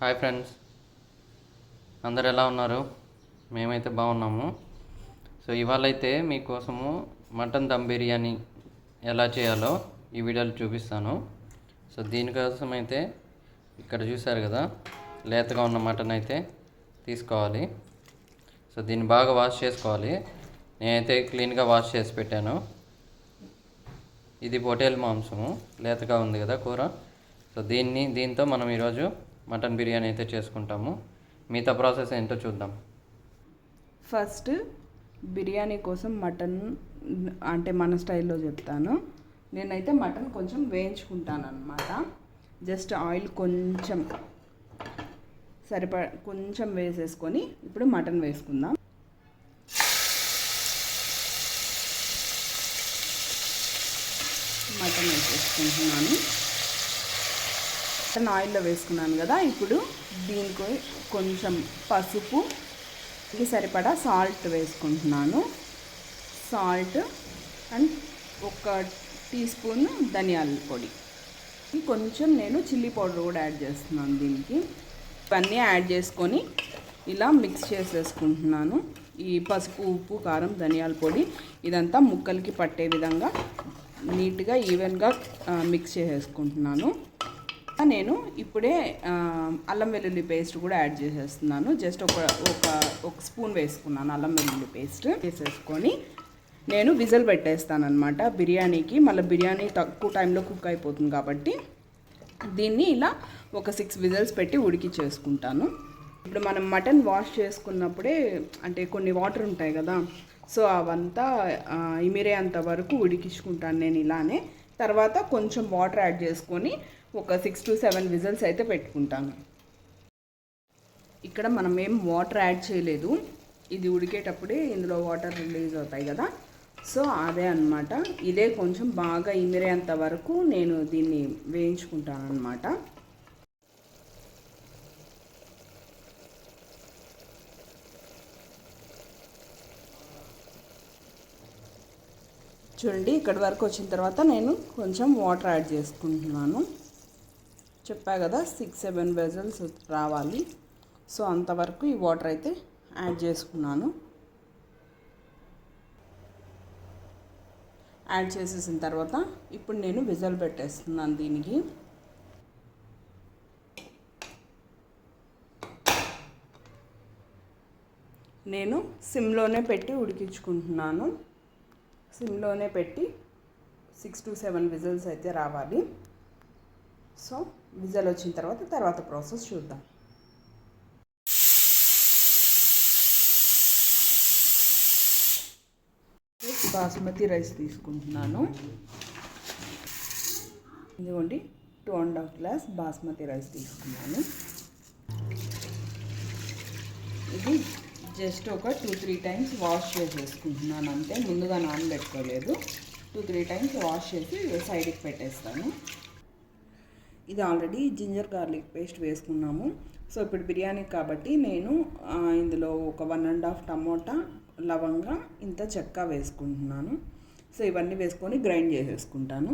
Hi friends. అందరు ఎలా ఉన్నారు? మేమైతే బాగున్నాము. సో ఇవాళైతే మీకోసము మటన్ దమ్ బిర్యానీ ఎలా చేయాలో ఈ వీడియోలో చూపిస్తాను. సో దీనికోసం అయితే ఇక్కడ చూశారు కదా లేతగా ఉన్న మటన్ అయితే తీసుకోవాలి. సో దీన్ని బాగా వాష్ చేసుకోవాలి. నేనైతే క్లీన్గా వాష్ చేసి పెట్టాను. ఇది పొటేల్ మాంసము లేతగా ఉంది కదా కూర. సో దీన్ని దీంతో మనం ఈరోజు మటన్ బిర్యానీ అయితే చేసుకుంటాము. మిగతా ప్రాసెస్ ఏంటో చూద్దాం. ఫస్ట్ బిర్యానీ కోసం మటన్ అంటే మన స్టైల్లో చెప్తాను. నేనైతే మటన్ కొంచెం వేయించుకుంటాను అనమాట జస్ట్ ఆయిల్ కొంచెం సరిప కొంచెం వేసేసుకొని ఇప్పుడు మటన్ వేసుకుందాం. మటన్ వేసేసుకుంటున్నాను. మటన్ ఆయిల్లో వేసుకున్నాను కదా ఇప్పుడు దీనికి కొంచెం పసుపు ఇది సరిపడా సాల్ట్ వేసుకుంటున్నాను. సాల్ట్ అండ్ ఒక టీ స్పూన్ ధనియాల పొడి. కొంచెం నేను చిల్లీ పౌడర్ కూడా యాడ్ చేస్తున్నాను దీనికి. ఇవన్నీ యాడ్ చేసుకొని ఇలా మిక్స్ చేసేసుకుంటున్నాను. ఈ పసుపు ఉప్పు కారం ధనియాల పొడి ఇదంతా ముక్కలకి పట్టే విధంగా నీట్గా ఈవెన్గా మిక్స్ చేసేసుకుంటున్నాను. నేను ఇప్పుడే అల్లం వెల్లుల్లి పేస్ట్ కూడా యాడ్ చేసేస్తున్నాను. జస్ట్ ఒక ఒక ఒక స్పూన్ వేసుకున్నాను అల్లం వెల్లుల్లి పేస్ట్. వేసేసుకొని నేను విజిల్ పెట్టేస్తానమాట బిర్యానీకి మళ్ళీ బిర్యానీ తక్కువ టైంలో కుక్ అయిపోతుంది కాబట్టి దీన్ని ఇలా ఒక సిక్స్ విజిల్స్ పెట్టి ఉడికిచ్చేసుకుంటాను. ఇప్పుడు మనం మటన్ వాష్ చేసుకున్నప్పుడే అంటే కొన్ని వాటర్ ఉంటాయి కదా సో అవంతా ఇమిరే అంత వరకు ఉడికించుకుంటాను నేను ఇలానే. తర్వాత కొంచెం వాటర్ యాడ్ చేసుకొని ఒక సిక్స్ టు సెవెన్ విజిల్స్ అయితే పెట్టుకుంటాను ఇక్కడ మనం ఏం వాటర్ యాడ్ చేయలేదు. ఇది ఉడికేటప్పుడే ఇందులో వాటర్ రిలీజ్ అవుతాయి కదా. సో అదే అన్నమాట. ఇదే కొంచెం బాగా ఇమిరేంత వరకు నేను దీన్ని వేయించుకుంటాను అనమాట చూడండి ఇక్కడి వరకు వచ్చిన తర్వాత నేను కొంచెం వాటర్ యాడ్ చేసుకుంటున్నాను. చెప్పా కదా సిక్స్ సెవెన్ వెజల్స్ రావాలి. సో అంతవరకు ఈ వాటర్ అయితే యాడ్ చేసుకున్నాను. యాడ్ చేసేసిన తర్వాత ఇప్పుడు నేను విజల్ పెట్టేస్తున్నాను దీనికి. నేను సిమ్లోనే పెట్టి ఉడికించుకుంటున్నాను. సిమ్లోనే పెట్టి సిక్స్ టు సెవెన్ విజిల్స్ అయితే రావాలి. సో విజల్ వచ్చిన తర్వాత తర్వాత ప్రాసెస్ చూద్దాం. బాస్మతి రైస్ తీసుకుంటున్నాను. ఇదిగోండి two and half glass basmati rice తీసుకున్నాను. ఇది జస్ట్ ఒక టూ త్రీ టైమ్స్ వాష్ చేసేసుకుంటున్నాను అంతే. ముందుగా నానబెట్టుకోలేదు. టూ త్రీ టైమ్స్ వాష్ చేసి సైడ్కి పెట్టేస్తాను. ఇది ఆల్రెడీ జింజర్ గార్లిక్ పేస్ట్ వేసుకున్నాము. సో ఇప్పుడు బిర్యానీ కాబట్టి నేను ఇందులో ఒక వన్ అండ్ హాఫ్ టమోటా లవంగా ఇంత చెక్క వేసుకుంటున్నాను. సో ఇవన్నీ వేసుకొని గ్రైండ్ చేసేసుకుంటాను.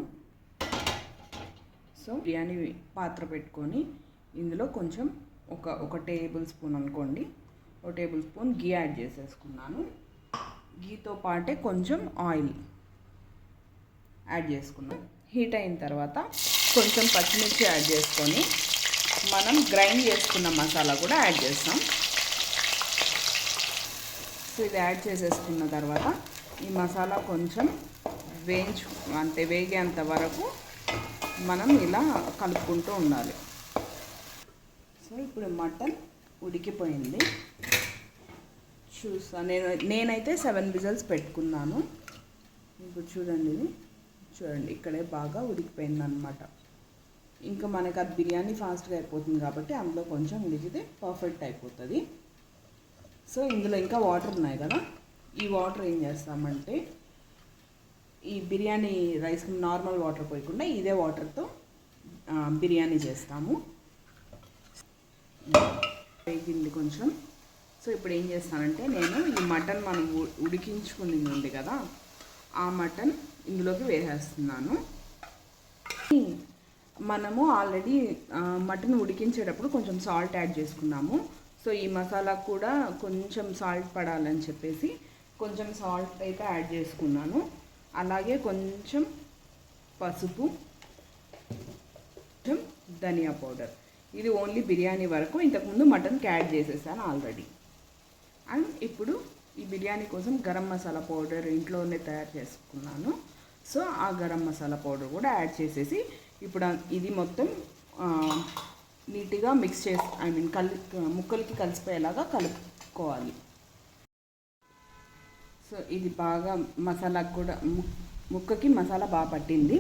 సో బిర్యానీ పాత్ర పెట్టుకొని ఇందులో కొంచెం ఒక ఒక టేబుల్ స్పూన్ అనుకోండి. ఒక టేబుల్ స్పూన్ గీ యాడ్ చేసేసుకున్నాను. గీతో పాటే కొంచెం ఆయిల్ యాడ్ చేసుకున్నాను. హీట్ అయిన తర్వాత కొంచెం పచ్చిమిర్చి యాడ్ చేసుకొని మనం గ్రైండ్ చేసుకున్న మసాలా కూడా యాడ్ చేస్తాం. సో ఇది యాడ్ చేసేసుకున్న తర్వాత ఈ మసాలా కొంచెం వేయించు అంటే వేగేంత వరకు మనం ఇలా కలుపుకుంటూ ఉండాలి. సో ఇప్పుడు మటన్ ఉడికిపోయింది. చూసా నేను నేనైతే సెవెన్ విజల్స్ పెట్టుకున్నాను. ఇప్పుడు చూడండి ఇది. చూడండి ఇక్కడే బాగా ఉడికిపోయింది అనమాట ఇంకా మనకు అది బిర్యానీ ఫాస్ట్గా అయిపోతుంది కాబట్టి అందులో కొంచెం ఉడికితే పర్ఫెక్ట్ అయిపోతుంది. సో ఇందులో ఇంకా వాటర్ ఉన్నాయి కదా? ఈ వాటర్ ఏం చేస్తామంటే ఈ బిర్యానీ రైస్ నార్మల్ వాటర్ పోయకుండా ఇదే వాటర్తో బిర్యానీ చేస్తాము. వేగింది కొంచెం. సో ఇప్పుడు ఏం చేస్తానంటే నేను ఈ మటన్ మనం ఉడికించుకుని ఉంది కదా ఆ మటన్ ఇందులోకి వేసేస్తున్నాను. మనము ఆల్రెడీ మటన్ ఉడికించేటప్పుడు కొంచెం సాల్ట్ యాడ్ చేసుకున్నాము. సో ఈ మసాలా కూడా కొంచెం సాల్ట్ పడాలని చెప్పేసి కొంచెం సాల్ట్ అయితే యాడ్ చేసుకున్నాను. అలాగే కొంచెం పసుపు కొంచెం ధనియా పౌడర్. ఇది ఓన్లీ బిర్యానీ వరకు. ఇంతకుముందు మటన్కి యాడ్ చేసేసాను ఆల్రెడీ. అండ్ ఇప్పుడు ఈ బిర్యానీ కోసం గరం మసాలా పౌడర్ ఇంట్లోనే తయారు చేసుకున్నాను. సో ఆ గరం మసాలా పౌడర్ కూడా యాడ్ చేసేసి ఇప్పుడు ఇది మొత్తం నీట్గా మిక్స్ చేసి ఐ మీన్ కలి ముక్కలకి కలిసిపోయేలాగా కలుపుకోవాలి. సో ఇది బాగా మసాలా కూడా ముక్కకి మసాలా బాగా పట్టింది.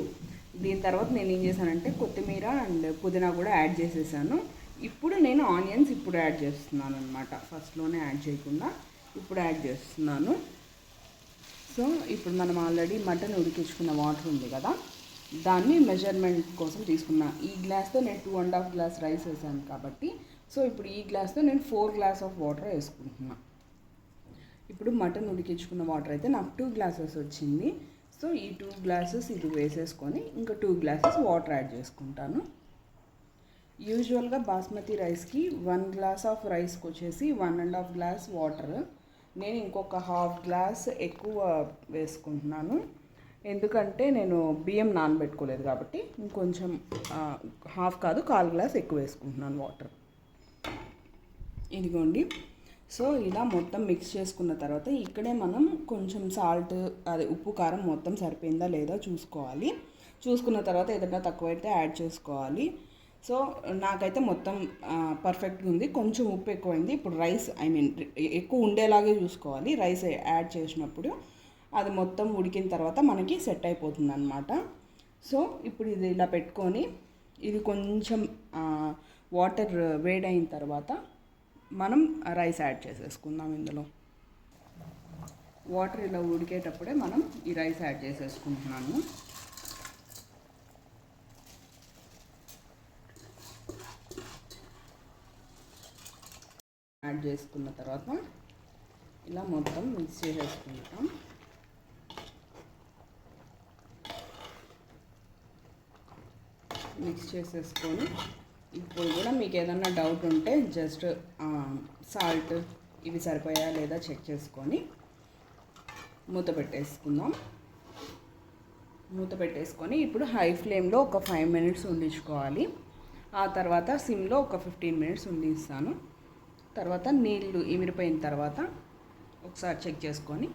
దీని తర్వాత నేను ఏం చేశానంటే కొత్తిమీర అండ్ పుదీనా కూడా యాడ్ చేసేసాను. ఇప్పుడు నేను ఆనియన్స్ ఇప్పుడు యాడ్ చేస్తున్నాను అనమాట ఫస్ట్లోనే యాడ్ చేయకుండా ఇప్పుడు యాడ్ చేస్తున్నాను. సో ఇప్పుడు మనం ఆల్రెడీ మటన్ ఉడికించుకున్న వాటర్ ఉంది కదా దాన్ని మెజర్మెంట్ కోసం తీసుకున్నా. ఈ గ్లాస్తో నేను two and half glass rice వేసాను కాబట్టి సో ఇప్పుడు ఈ గ్లాస్తో నేను ఫోర్ గ్లాస్ ఆఫ్ వాటర్ వేసుకుంటున్నా. ఇప్పుడు మటన్ ఉడికించుకున్న వాటర్ అయితే నాకు టూ గ్లాసెస్ వచ్చింది. సో ఈ టూ గ్లాసెస్ ఇది వేసేసుకొని ఇంకా టూ గ్లాసెస్ వాటర్ యాడ్ చేసుకుంటాను. యూజువల్గా బాస్మతి రైస్కి వన్ గ్లాస్ ఆఫ్ రైస్కి వచ్చేసి one and half glass water నేను ఇంకొక హాఫ్ గ్లాస్ ఎక్కువ వేసుకుంటున్నాను. ఎందుకంటే నేను బియ్యం నానబెట్టుకోలేదు కాబట్టి ఇంకొంచెం హాఫ్ కాదు కాల్ గ్లాస్ ఎక్కువ వేసుకుంటున్నాను వాటర్. ఇదిగోండి. సో ఇలా మొత్తం మిక్స్ చేసుకున్న తర్వాత ఇక్కడే మనం కొంచెం సాల్ట్ అదే ఉప్పు కారం మొత్తం సరిపోయిందా లేదా చూసుకోవాలి. చూసుకున్న తర్వాత ఏదైనా తక్కువైతే యాడ్ చేసుకోవాలి. సో నాకైతే మొత్తం పర్ఫెక్ట్గా ఉంది. కొంచెం ఉప్పు ఎక్కువైంది. ఇప్పుడు రైస్ ఐ మీన్ ఎక్కువ ఉండేలాగే చూసుకోవాలి. రైస్ యాడ్ చేసినప్పుడు అది మొత్తం ఉడికిన తర్వాత మనకి సెట్ అయిపోతుంది అనమాట సో ఇప్పుడు ఇది ఇలా పెట్టుకొని ఇది కొంచెం వాటర్ వేడైన తర్వాత మనం రైస్ యాడ్ చేసేసుకుందాం ఇందులో. వాటర్ ఇలా ఉడికేటప్పుడే మనం ఈ రైస్ యాడ్ చేసేసుకుంటున్నాము యాడ్ చేసుకున్న తర్వాత ఇలా మొత్తం మిక్స్ చేసేసుకుంటాం. మిక్స్ చేసేసుకొని ఇప్పుడు కూడా మీకు ఏదన్నా డౌట్ ఉంటే జస్ట్ సాల్ట్ ఇవి సరిపోయా లేదా చెక్ చేసుకొని మూత పెట్టేసుకుందాం. మూత పెట్టేసుకొని ఇప్పుడు హై ఫ్లేమ్లో ఒక ఫైవ్ మినిట్స్ ఉండించుకోవాలి. ఆ తర్వాత సిమ్లో ఒక ఫిఫ్టీన్ మినిట్స్ ఉండిస్తాను. తర్వాత నీళ్ళు ఇమిరిపోయిన తర్వాత ఒకసారి చెక్ చేసుకొని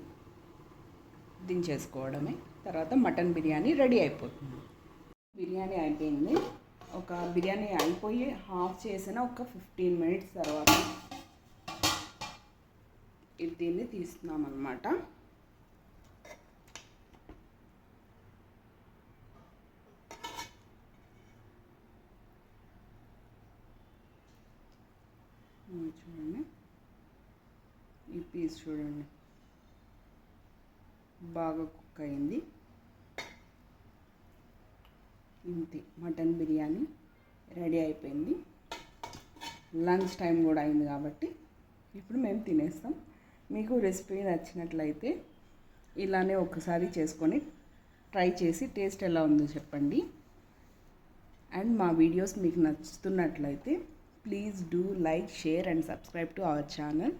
దించేసుకోవడమే. తర్వాత మటన్ బిర్యానీ రెడీ అయిపోతుంది. బిర్యానీ అయిపోయింది. ఒక బిర్యానీ అయిపోయి హాఫ్ చేసిన ఒక ఫిఫ్టీన్ మినిట్స్ తర్వాత ఇది దీన్ని తీస్తున్నాం అనమాట చూడండి. ఈ పీస్ చూడండి. బాగా కుక్ అయింది. ఇంతే. మటన్ బిర్యానీ రెడీ అయిపోయింది. లంచ్ టైం కూడా అయింది కాబట్టి ఇప్పుడు మేము తినేస్తాం. మీకు రెసిపీ నచ్చినట్లయితే ఇలానే ఒకసారి చేసుకొని ట్రై చేసి టేస్ట్ ఎలా ఉందో చెప్పండి. అండ్ మా వీడియోస్ మీకు నచ్చుతున్నట్లయితే please do like share and subscribe to our channel.